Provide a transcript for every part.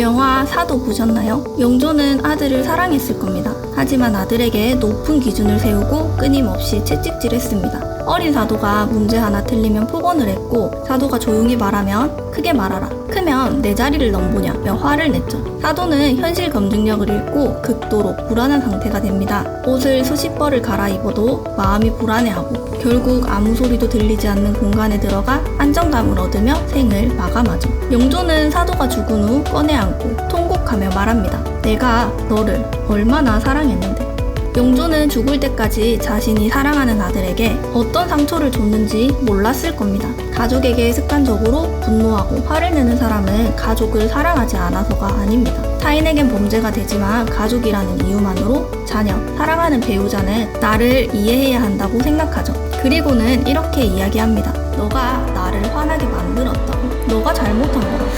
영화 사도 보셨나요? 영조는 아들을 사랑했을 겁니다. 하지만 아들에게 높은 기준을 세우고 끊임없이 채찍질했습니다. 어린 사도가 문제 하나 틀리면 폭언을 했고 사도가 조용히 말하면 크게 말하라. 크면 내 자리를 넘보냐며 화를 냈죠. 사도는 현실 검증력을 잃고 극도로 불안한 상태가 됩니다. 옷을 수십 벌을 갈아입어도 마음이 불안해하고 결국 아무 소리도 들리지 않는 공간에 들어가 안정감을 얻으며 생을 마감하죠. 영조는 사도가 죽은 후 꺼내 안고 통곡하며 말합니다. 내가 너를 얼마나 사랑했는데. 영조는 죽을 때까지 자신이 사랑하는 아들에게 어떤 상처를 줬는지 몰랐을 겁니다. 가족에게 습관적으로 분노하고 화를 내는 사람은 가족을 사랑하지 않아서가 아닙니다. 타인에겐 범죄가 되지만 가족이라는 이유만으로 자녀, 사랑하는 배우자는 나를 이해해야 한다고 생각하죠. 그리고는 이렇게 이야기합니다. 너가 나를 화나게 만들었다고. 너가 잘못한 거라고.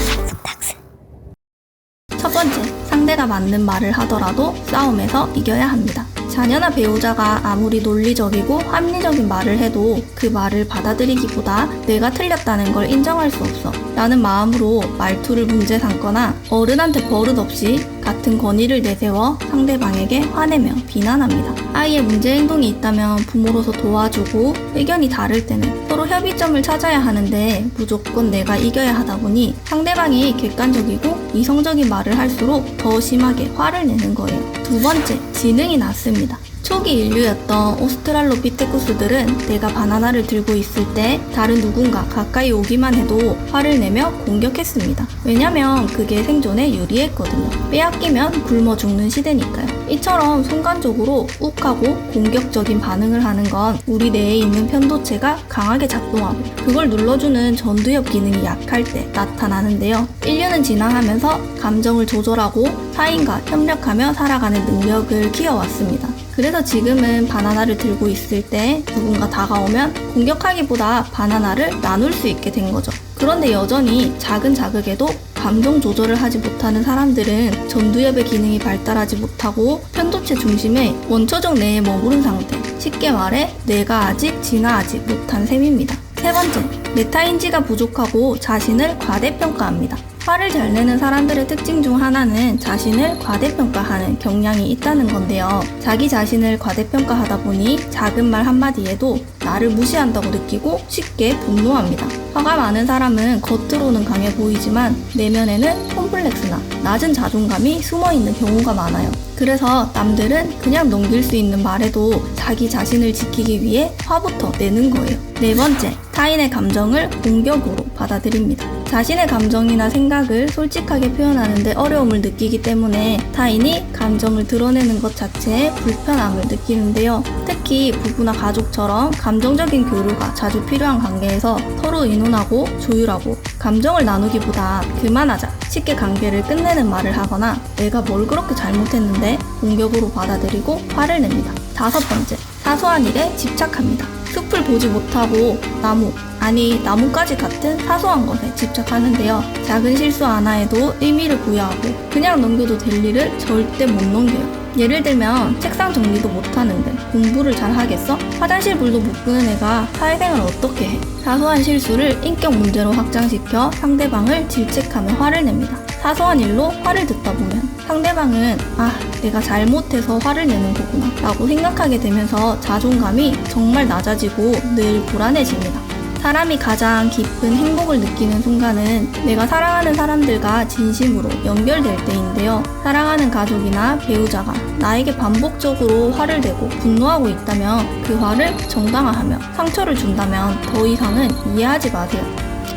첫 번째, 상대가 맞는 말을 하더라도 싸움에서 이겨야 합니다. 자녀나 배우자가 아무리 논리적이고 합리적인 말을 해도 그 말을 받아들이기보다 내가 틀렸다는 걸 인정할 수 없어. 라는 마음으로 말투를 문제 삼거나 어른한테 버릇없이 같은 권위를 내세워 상대방에게 화내며 비난합니다. 아이의 문제 행동이 있다면 부모로서 도와주고 의견이 다를 때는 서로 협의점을 찾아야 하는데 무조건 내가 이겨야 하다 보니 상대방이 객관적이고 이성적인 말을 할수록 더 심하게 화를 내는 거예요. 두 번째, 지능이 낮습니다. 초기 인류였던 오스트랄로피테쿠스들은 내가 바나나를 들고 있을 때 다른 누군가 가까이 오기만 해도 화를 내며 공격했습니다. 왜냐면 그게 생존에 유리했거든요. 빼앗기면 굶어 죽는 시대니까요. 이처럼 순간적으로 욱하고 공격적인 반응을 하는 건 우리 내에 있는 편도체가 강하게 작동하고 그걸 눌러주는 전두엽 기능이 약할 때 나타나는데요. 인류는 진화하면서 감정을 조절하고 타인과 협력하며 살아가는 능력을 키워왔습니다. 그래서 지금은 바나나를 들고 있을 때 누군가 다가오면 공격하기보다 바나나를 나눌 수 있게 된 거죠. 그런데 여전히 작은 자극에도 감정 조절을 하지 못하는 사람들은 전두엽의 기능이 발달하지 못하고 편도체 중심에 원초적 내에 머무른 상태. 쉽게 말해 내가 아직 진화하지 못한 셈입니다. 세 번째, 메타인지가 부족하고 자신을 과대평가합니다. 화를 잘 내는 사람들의 특징 중 하나는 자신을 과대평가하는 경향이 있다는 건데요. 자기 자신을 과대평가하다 보니 작은 말 한마디에도 나를 무시한다고 느끼고 쉽게 분노합니다. 화가 많은 사람은 겉으로는 강해 보이지만 내면에는 콤플렉스나 낮은 자존감이 숨어 있는 경우가 많아요. 그래서 남들은 그냥 넘길 수 있는 말에도 자기 자신을 지키기 위해 화부터 내는 거예요. 네 번째, 타인의 감정을 공격으로 받아들입니다. 자신의 감정이나 생각을 솔직하게 표현하는데 어려움을 느끼기 때문에 타인이 감정을 드러내는 것 자체에 불편함을 느끼는데요. 특히 부부나 가족처럼 감정적인 교류가 자주 필요한 관계에서 서로 의논하고 조율하고 감정을 나누기보다 그만하자 쉽게 관계를 끝내는 말을 하거나 내가 뭘 그렇게 잘못했는데 공격으로 받아들이고 화를 냅니다. 다섯 번째, 사소한 일에 집착합니다. 숲을 보지 못하고 나무, 아니 나뭇가지 같은 사소한 것에 집착하는데요. 작은 실수 하나에도 의미를 부여하고 그냥 넘겨도 될 일을 절대 못 넘겨요. 예를 들면 책상 정리도 못하는데 공부를 잘 하겠어? 화장실 불도 못 끄는 애가 사회생활 어떻게 해? 사소한 실수를 인격 문제로 확장시켜 상대방을 질책하며 화를 냅니다. 사소한 일로 화를 듣다 보면 상대방은 아 내가 잘못해서 화를 내는 거구나 라고 생각하게 되면서 자존감이 정말 낮아지고 늘 불안해집니다. 사람이 가장 깊은 행복을 느끼는 순간은 내가 사랑하는 사람들과 진심으로 연결될 때인데요. 사랑하는 가족이나 배우자가 나에게 반복적으로 화를 내고 분노하고 있다면 그 화를 정당화하며 상처를 준다면 더 이상은 이해하지 마세요.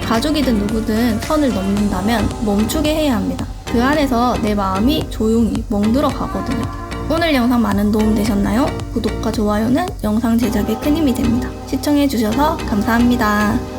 가족이든 누구든 선을 넘는다면 멈추게 해야 합니다. 그 안에서 내 마음이 조용히 멍들어 가거든요. 오늘 영상 많은 도움 되셨나요? 구독과 좋아요는 영상 제작에 큰 힘이 됩니다. 시청해주셔서 감사합니다.